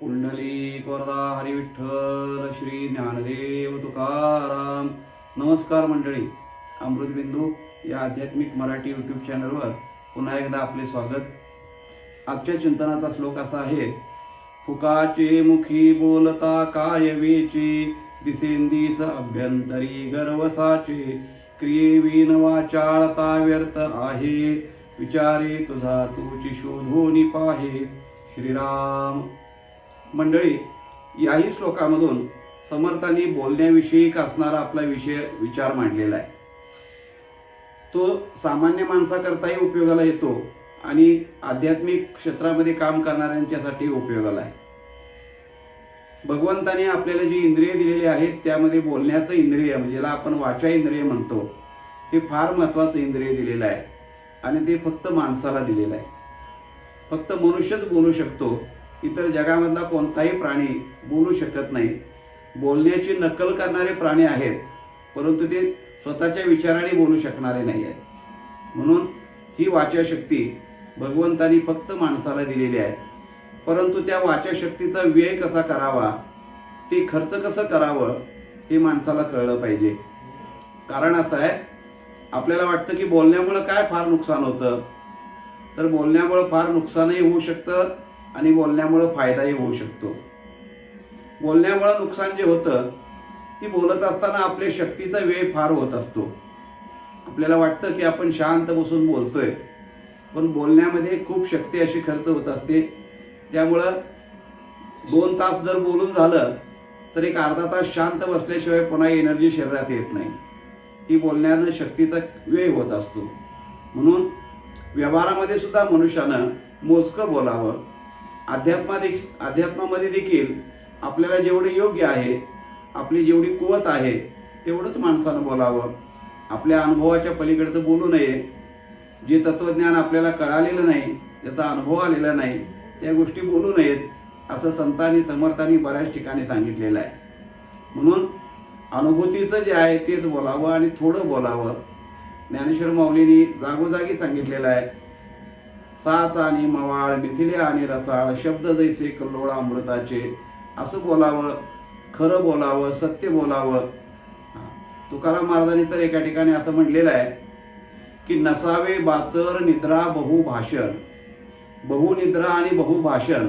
पुंडलिक वरदा श्री ज्ञानदेव तुकाराम. नमस्कार मंडळी. अमृतबिंदू या आध्यात्मिक मराठी यूट्यूब चॅनलवर पुन्हा एकदा आपले स्वागत. आजच्या चिंतनाचा श्लोक असा आहे फुकाचे मुखी बोलता काय वेची? दिसेंदिस अभ्यंतरी गर्वसाचे. क्रियेविन वाचाळता व्यर्थ आहे. विचारे तुझा तुची शोधोनी पाहे. श्रीराम मंडळी याही श्लोकामधून समर्थांनी बोलण्याविषयी असणारा आपला विषय विचार मांडलेला आहे. तो सामान्य माणसाकरताही उपयोगाला येतो आणि आध्यात्मिक क्षेत्रामध्ये काम करणाऱ्यांच्यासाठी उपयोगाला आहे. भगवंताने आपल्याला जी इंद्रिय दिलेली आहेत त्यामध्ये बोलण्याचं इंद्रिय म्हणजे ज्याला आपण वाचा इंद्रिय म्हणतो हे फार महत्त्वाचं इंद्रिय दिलेलं आहे. आणि ते फक्त माणसाला दिलेलं आहे. फक्त मनुष्यच बोलू शकतो इतर जगामधला कोणताही प्राणी बोलू शकत नाही. बोलण्याची नकल करणारे प्राणी आहेत परंतु ते स्वतःच्या विचाराने बोलू शकणारे नाही आहेत. म्हणून ही वाचाशक्ती भगवंतानी फक्त माणसाला दिलेली आहे. परंतु त्या वाचाशक्तीचा व्यय कसा करावा ते खर्च कसं करावं हे माणसाला कळलं पाहिजे. कारण असं आहे आपल्याला वाटतं की बोलण्यामुळं काय फार नुकसान होतं? तर बोलण्यामुळं फार नुकसानही होऊ शकतं आणि बोलण्यामुळं फायदाही होऊ शकतो. बोलण्यामुळं नुकसान जे होतं ती बोलत असताना आपल्या शक्तीचा वेळ फार होत असतो. आपल्याला वाटतं की आपण शांत बसून बोलतोय पण बोलण्यामध्ये खूप शक्ती अशी खर्च होत असते. त्यामुळं दोन तास जर बोलून झालं तर एक अर्धा तास शांत बसल्याशिवाय पुन्हा एनर्जी शरीरात येत नाही. ही बोलण्यानं शक्तीचा व्यय होत असतो. म्हणून व्यवहारामध्ये सुद्धा मनुष्यानं मोजकं बोलावं. अध्यात्मा देखील अध्यात्मामध्ये देखील आपल्याला जेवढं योग्य आहे आपली जेवढी कुवत आहे तेवढंच माणसानं बोलावं. आपल्या अनुभवाच्या पलीकडचं बोलू नये. जे तत्त्वज्ञान आपल्याला कळालेलं नाही ज्याचा अनुभव आलेला नाही त्या गोष्टी बोलू नयेत असं संतांनी समर्थांनी बऱ्याच ठिकाणी सांगितलेलं आहे. म्हणून अनुभूतीचं जे आहे तेच बोलावं आणि थोडं बोलावं. ज्ञानेश्वर माऊलींनी जागोजागी सांगितलेलं आहे साच आणि मवाळ मिथिले आणि रसाळ शब्द जैसे कल्लोळ अमृताचे. असं बोलावं खरं बोलावं सत्य बोलावं. तुकाराम महाराजांनी तर एका ठिकाणी असं म्हणलेलं आहे की नसावे बाचर निद्रा बहुभाषण बहुनिद्रा आणि बहुभाषण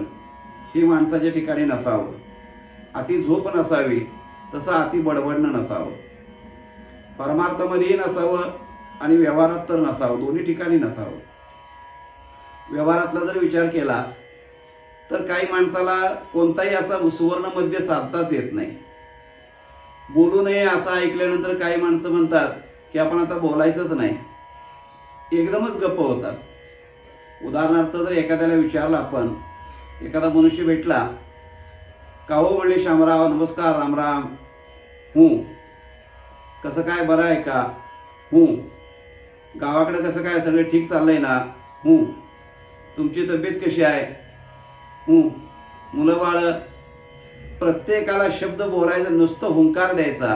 हे माणसाच्या ठिकाणी नसावं. अति झोप नसावी तसं अति बडबडणं नसावं. परमार्थामध्येही नसावं आणि व्यवहारात तर नसावं दोन्ही ठिकाणी नसावं. व्यवहारातला जर विचार केला तर काही माणसाला कोणताही असा सुवर्ण मध्य साधताच येत नाही. बोलू नये असं ऐकल्यानंतर काही माणसं म्हणतात की आपण आता बोलायचंच नाही. एकदमच गप्प होतात. उदाहरणार्थ जर एखाद्याला विचारलं आपण एखादा मनुष्य भेटला का हो? म्हणले शामराव नमस्कार रामराम हूं. कसं काय? बरं आहे का? हूं. गावाकडं कसं काय? सगळं ठीक चाललंय ना? हूं. तुमची तब्येत कशी आहे? मुलं बाळ प्रत्येकाला शब्द बोलायचा नुसतं हुंकार द्यायचा.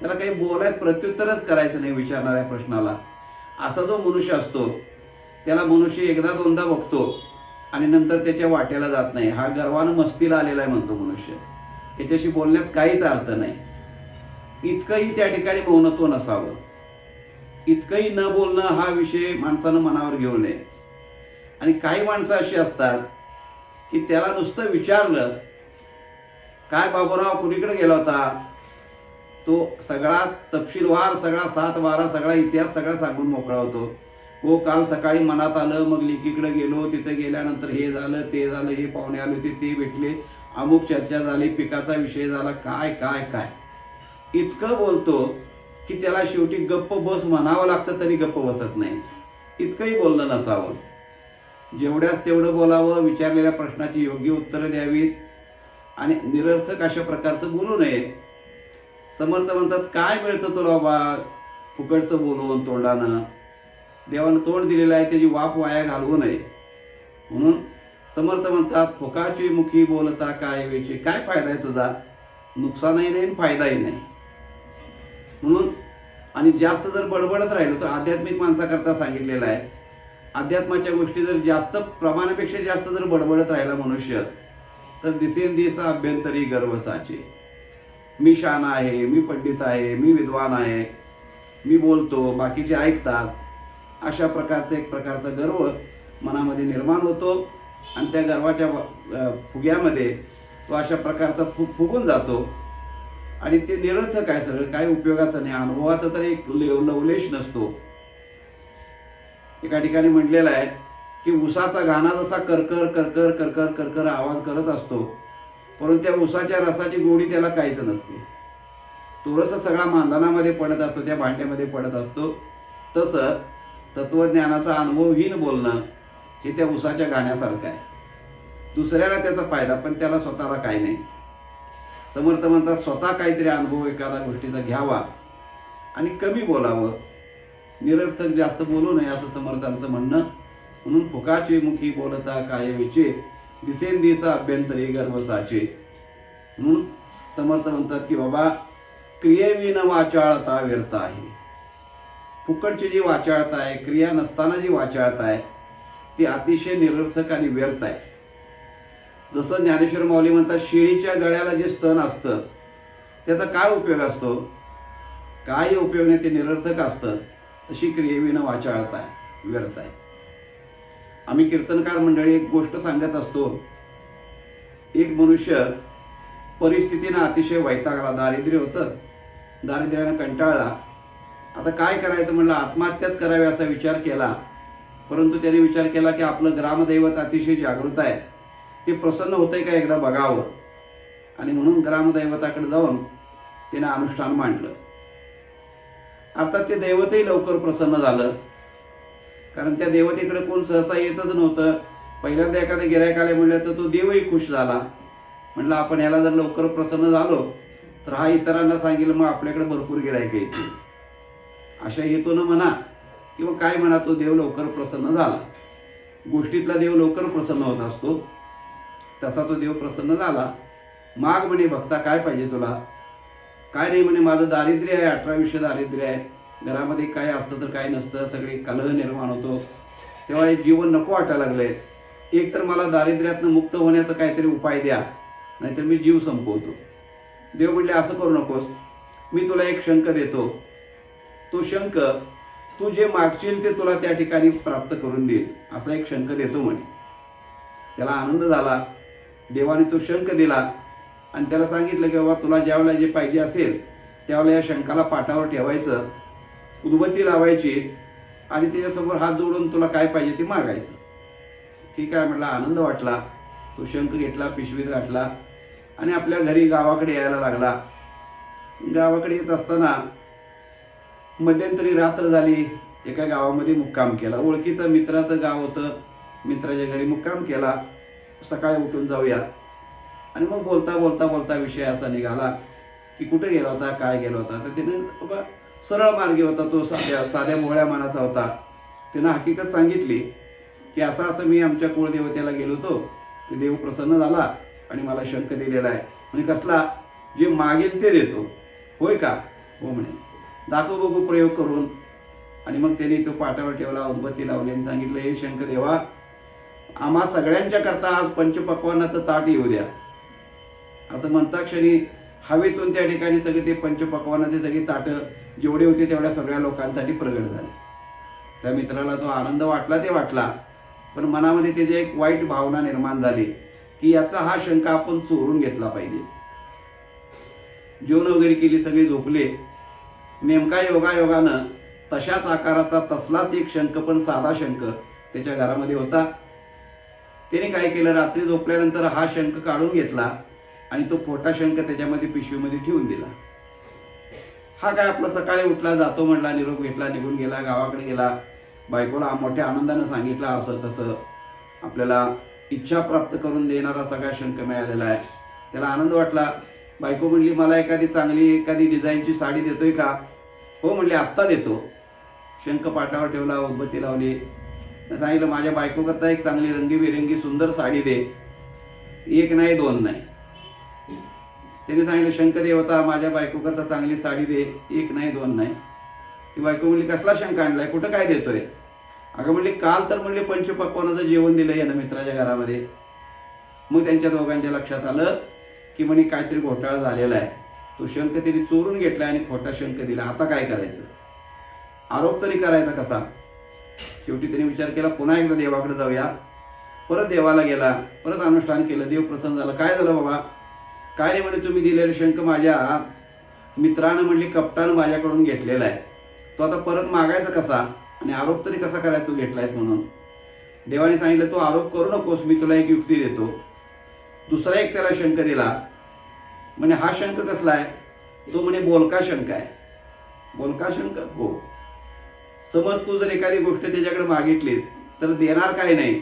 त्याला काही बोलाय प्रत्युत्तरच करायचं नाही विचारणाऱ्या प्रश्नाला. असा जो मनुष्य असतो त्याला मनुष्य एकदा दोनदा बघतो आणि नंतर त्याच्या वाट्याला जात नाही. हा गर्वानं मस्तीला आलेला आहे म्हणतो मनुष्य. त्याच्याशी बोलण्यात काहीच अर्थ नाही. इतकंही त्या ठिकाणी मौनत्व नसावं. इतकंही न बोलणं हा विषय माणसानं मनावर घेऊ नये. आणि काही माणसं अशी असतात की त्याला नुसतं विचारलं काय बाबूराव कुणीकडे गेला होता? तो सगळा तपशीलवार सगळा सात वारा सगळा इतिहास सगळा सांगून मोकळा होतो. हो काल सकाळी मनात आलं मग लिकीकडे गेलो तिथे गेल्यानंतर हे झालं ते झालं हे पाहुणे आले होते ते भेटले अमुक चर्चा झाली पिकाचा विषय झाला काय काय काय. इतकं बोलतो की त्याला शेवटी गप्प बस म्हणावं लागतं तरी गप्प बसत नाही. इतकंही बोलणं नसावं. जेवढ्याच तेवढं बोलावं विचारलेल्या प्रश्नाची योग्य उत्तरं द्यावीत आणि निरर्थक अशा प्रकारचं बोलू नये. समर्थ म्हणतात काय मिळतं तुला बाबा फुकटचं बोलून तोंडानं? देवानं तोंड दिलेलं आहे त्याची वाप वाया घालवू नये. म्हणून समर्थ म्हणतात फुकाची मुखी बोलता काय वेची? काय फायदा आहे तुझा? नुकसानही नाही आणि फायदाही नाही. म्हणून आणि जास्त जर बडबडत राहिलो तर आध्यात्मिक माणसाकरता सांगितलेलं आहे अध्यात्माच्या गोष्टी जर जास्त प्रमाणापेक्षा जास्त जर बडबडत राहिला मनुष्य तर दिसेंदिसा अभ्यंतरी गर्व साचे मी शान आहे मी पंडित आहे मी विद्वान आहे मी बोलतो बाकीचे ऐकतात. अशा प्रकारचा एक प्रकारचा गर्व मनामध्ये निर्माण होतो आणि त्या गर्वाच्या फुग्यामध्ये तो अशा प्रकारचा फु फुगून जातो. आणि ते निरर्थक आहे सगळं काय उपयोगाचं नाही. अनुभवाचा तर एक लवलेश नसतो. एका ठिकाणी म्हटलेलं आहे की उसाचा गाणा जसा करकर करकर करकर करकर आवाज करत असतो परंतु त्या उसाच्या रसाची गोडी त्याला काहीच नसते. तो रस सगळा मानधनामध्ये पडत असतो त्या भांड्यामध्ये पडत असतो. तसं तत्वज्ञानाचा अनुभवहीन बोलणं हे त्या उसाच्या गाण्यासारखं आहे. दुसऱ्याला त्याचा फायदा पण त्याला स्वतःला काही नाही. समर्थ म्हणतात स्वतः काहीतरी अनुभव एखाद्या गोष्टीचा घ्यावा आणि कमी बोलावं. निरर्थक जास्त बोलू नये असं समर्थांचं म्हणणं. म्हणून फुकाचे मुखी बोलता काय विचे दिसेन दिसा अभ्यंतरी गर्वसाचे. म्हणून समर्थ म्हणतात की बाबा क्रियेविन वाचाळता व्यर्थ आहे. फुकटची जी वाचाळता आहे क्रिया नसताना जी वाचाळता आहे ती अतिशय निरर्थक आणि व्यर्थ आहे. जसं ज्ञानेश्वर माऊली म्हणतात शेळीच्या गळ्याला जे स्तन असतं त्याचा काय उपयोग असतो? काही उपयोग नाही ते निरर्थक असतं? तशी क्रियेविनं वाचाळत आहे व्यर्थ आहे आम्ही कीर्तनकार मंडळी एक गोष्ट सांगत असतो. एक मनुष्य परिस्थितीनं अतिशय वैतागला दारिद्र्य होतं. दारिद्र्यानं कंटाळला. आता काय करायचं म्हणलं? आत्महत्याच करावी असा विचार केला. परंतु त्याने विचार केला की आपलं ग्रामदैवत अतिशय जागृत आहे. ते प्रसन्न होतंय का एकदा बघावं? आणि म्हणून ग्रामदैवताकडे जाऊन त्याने अनुष्ठान मांडलं. आता ते दैवतही लवकर प्रसन्न झालं. कारण त्या देवतेकडे कोण सहसा येतच नव्हतं. पहिल्यांदा एखाद्या गिरायक आले म्हणलं तर तो देवही खुश झाला. म्हटलं आपण ह्याला जर लवकर प्रसन्न झालो तर हा इतरांना सांगेल मग आपल्याकडे भरपूर गिरायक येतील. अशा हेतून म्हणा किंवा काय म्हणा तो देव लवकर प्रसन्न झाला. गोष्टीतला देव लवकर प्रसन्न होत असतो. तसा तो देव प्रसन्न झाला. माग म्हणे भक्ता काय पाहिजे तुला? काय नाही म्हणे माझं दारिद्र्य आहे अठरा दारिद्र्य आहे. घरामध्ये काय असतं तर काय नसतं सगळे कलह निर्माण होतो. तेव्हा हे जीवन नको वाटायला लागले एक तर मला दारिद्र्यातनं मुक्त होण्याचा काहीतरी उपाय द्या नाहीतर मी जीव संपवतो. देव म्हणले असं करू नकोस. मी तुला एक शंख देतो. तो शंख तू जे मागशील ते तुला त्या ठिकाणी प्राप्त करून देईल. असा एक शंख देतो म्हणे. त्याला आनंद झाला. देवाने तो शंख दिला. आणि त्याला सांगितलं की बाबा तुला ज्यावेळेला जे पाहिजे असेल त्यावेळेला या शंखाला पाठावर ठेवायचं उदबत्ती लावायची आणि त्याच्यासमोर हात जोडून तुला काय पाहिजे ते मागायचं. ठीक आहे म्हटलं आनंद वाटला. तो शंख घेतला पिशवीत घातला आणि आपल्या घरी गावाकडे यायला लागला. गावाकडे येत असताना मध्यंतरी रात्र झाली. एका गावामध्ये मुक्काम केला. ओळखीचं मित्राचं गाव होतं. मित्राच्या घरी मुक्काम केला. सकाळी उठून जाऊया. आणि मग बोलता बोलता बोलता विषय असा निघाला की कुठे गेला होता काय गेला होता? तर त्याने बाबा सरळ मार्गी होता तो साध्या साध्या मोहळ्या मानाचा होता. त्यानं हकीकत सांगितली की असं असं मी आमच्या कुळदेवतेला गेलो होतो. ते देव प्रसन्न झाला आणि मला शंख दिलेला आहे. म्हणजे कसला? जे मागेल ते देतो. होय का? हो म्हणे. दाखव बघू प्रयोग करून. आणि मग त्याने तो पाटावर ठेवला उदबत्ती लावली आणि सांगितलं हे शंख देवा आम्हा सगळ्यांच्या करता आज पंचपक्वानाचं ताट येऊ द्या. असं म्हणता क्षणी हवेतून त्या ठिकाणी सगळे ते पंचपक्वानाचे सगळी ताटं जेवढे होते तेवढ्या सगळ्या लोकांसाठी प्रगट झाले. त्या मित्राला तो आनंद वाटला ते वाटला पण मनामध्ये त्याची एक वाईट भावना निर्माण झाली की याचा हा शंख आपण चोरून घेतला पाहिजे. जेवण वगैरे केली सगळी झोपले. नेमका योगायोगानं तशाच आकाराचा तसलाच एक शंख पण साधा शंख त्याच्या घरामध्ये होता. त्याने काय केलं रात्री झोपल्यानंतर हा शंख काढून घेतला. आणि तो खोटा शंख त्याच्यामध्ये पिशवीमध्ये ठेवून दिला. हा काय आपला सकाळी उठला जातो म्हणला निरोप घेतला निघून गेला गावाकडे गेला. बायकोला मोठ्या आनंदानं सांगितलं असं तसं. आपल्याला इच्छा प्राप्त करून देणारा सगळा शंख मिळालेला आहे. त्याला आनंद वाटला. बायको म्हणली मला एखादी चांगली एखादी डिझाईनची साडी देतोय का? हो म्हणले आत्ता देतो. शंख पाटावर ठेवला उदबत्ती लावली. सांगितलं माझ्या बायकोकरता एक चांगली रंगीबिरंगी सुंदर साडी दे. एक नाही दोन नाही. त्याने सांगितलं शंख देवता माझ्या बायकोकरता चांगली साडी दे एक नाही दोन नाही. ती बायको म्हणली कसला शंख आणलाय? कुठं काय देतोय? अगं म्हणली काल तर म्हणले पंचपक्वानाचं जेवण दिलं यानं मित्राच्या घरामध्ये. मग त्यांच्या दोघांच्या लक्षात आलं की म्हणे काहीतरी घोटाळा झालेला आहे. तो शंख तिने चोरून घेतला आणि खोटा शंख दिला. आता काय करायचं? आरोप तरी करायचा कसा? शेवटी त्यांनी विचार केला पुन्हा एकदा देवाकडे जाऊया. परत देवाला गेला परत अनुष्ठान केलं देव प्रसन्न झालं. काय झालं बाबा? काय नाही म्हणे तुम्ही दिलेले शंख माझ्या मित्रानं म्हणले कपटानं माझ्याकडून घेतलेला आहे. तो आता परत मागायचा कसा? आणि आरोप तरी कसा करायचा तू घेतलायस म्हणून? देवाने सांगितलं तू आरोप करू नकोस मी तुला एक युक्ती देतो. दुसरा एक त्याला शंख दिला. म्हणे हा शंख कसला आहे? तो म्हणे बोलका शंख आहे. बोलका शंख? हो. समज तू जर एखादी गोष्ट त्याच्याकडे मागितलीस तर देणार काय नाही.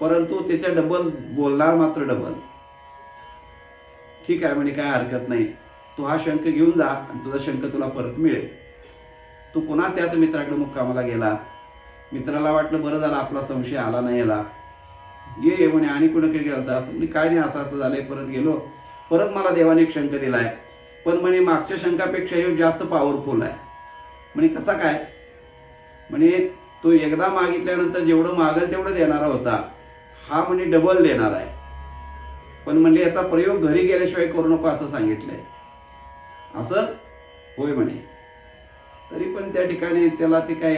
परंतु त्याच्या डबल बोलणार मात्र डबल. ठीक आहे म्हणे काय हरकत नाही. तू हा शंख घेऊन जा आणि तुझा शंख तुला परत मिळेल. तू पुन्हा त्याच मित्राकडे मुक्कामाला गेला. मित्राला वाटलं बरं झालं आपला संशय आला नाही याला. ये ये म्हणे आणि कुणाकडे गेला मी काय नाही असं असं झालंय परत गेलो. परत मला देवाने एक शंख दिलाय. पण म्हणे मागच्या शंखापेक्षा हे जास्त पॉवरफुल आहे. म्हणे कसा काय? म्हणे तो एकदा मागितल्यानंतर जेवढं मागेल तेवढं देणारा होता. हा म्हणे डबल देणार आहे. पण म्हणले याचा प्रयोग घरी गेल्याशिवाय करू नको असं सांगितलंय. असं होय म्हणे. तरी पण त्या ठिकाणी त्याला ते काय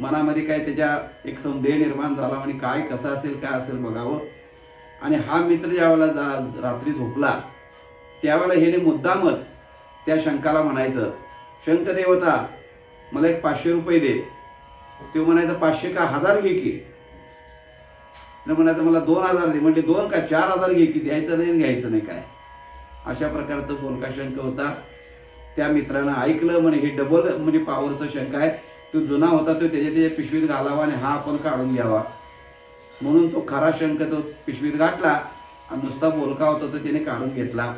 मनामध्ये काय त्याच्या एक संदेह निर्माण झाला म्हणे काय कसं असेल काय असेल बघावं. आणि हा मित्र ज्यावेळेला जा रात्री झोपला त्यावेळेला ह्याने मुद्दामच त्या शंकाला म्हणायचं शंकदेवता मला एक पाचशे रुपये दे. तो म्हणायचं पाचशे का? हजार घे की. न म्हणायचं मला दोन हजार दे. म्हणजे दोन का चार हजार घे की द्यायचं नाही आणि घ्यायचं नाही काय? अशा प्रकारचा बोलका शंख होता. त्या मित्रानं ऐकलं म्हणे हे डबल म्हणजे पॉवरचा शंख आहे. तो जुना होता तो त्याच्या त्याच्या पिशवीत घालावा आणि हा आपण काढून घ्यावा. म्हणून तो खरा शंख तो पिशवीत गाठला आणि नुसता बोलका होता तो त्याने काढून घेतला.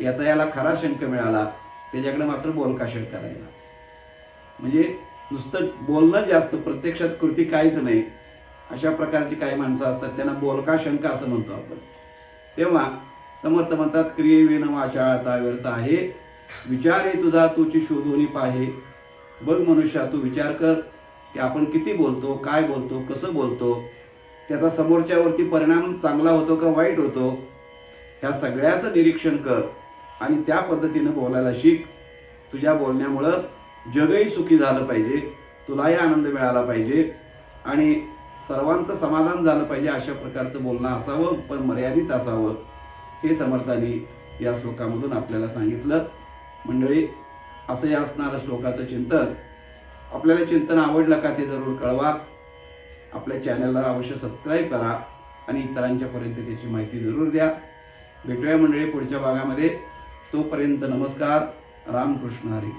याचा याला खरा शंख मिळाला. त्याच्याकडे मात्र बोलका शंख राहिला. म्हणजे नुसतं बोलणं जास्त प्रत्यक्षात कृती काहीच नाही. अशा प्रकारची काही माणसं असतात त्यांना बोलका शंका असं म्हणतो आपण. तेव्हा समर्थ म्हणतात क्रियेविन वाचाळता व्यर्थ आहे. विचार आहे तुझा तुझी शोधून पाहे. बघ मनुष्या तू विचार कर की आपण किती बोलतो काय बोलतो कसं बोलतो. त्याचा समोरच्यावरती परिणाम चांगला होतो का वाईट होतो ह्या सगळ्याचं निरीक्षण कर आणि त्या पद्धतीनं बोलायला शिक. तुझ्या बोलण्यामुळं जगही सुखी झालं पाहिजे तुलाही आनंद मिळाला पाहिजे आणि सर्वांचं समाधान झालं पाहिजे अशा प्रकारचं बोलणं असावं पण मर्यादित असावं हे समर्थांनी या श्लोकामधून आपल्याला सांगितलं. मंडळी असं या असणारं श्लोकाचं चिंतन आपल्याला चिंतन आवडलं का ते जरूर कळवा. आपल्या चॅनलला अवश्य सबस्क्राईब करा आणि इतरांच्यापर्यंत त्याची माहिती जरूर द्या. भेटूया मंडळी पुढच्या भागामध्ये. तोपर्यंत नमस्कार. रामकृष्ण हरी.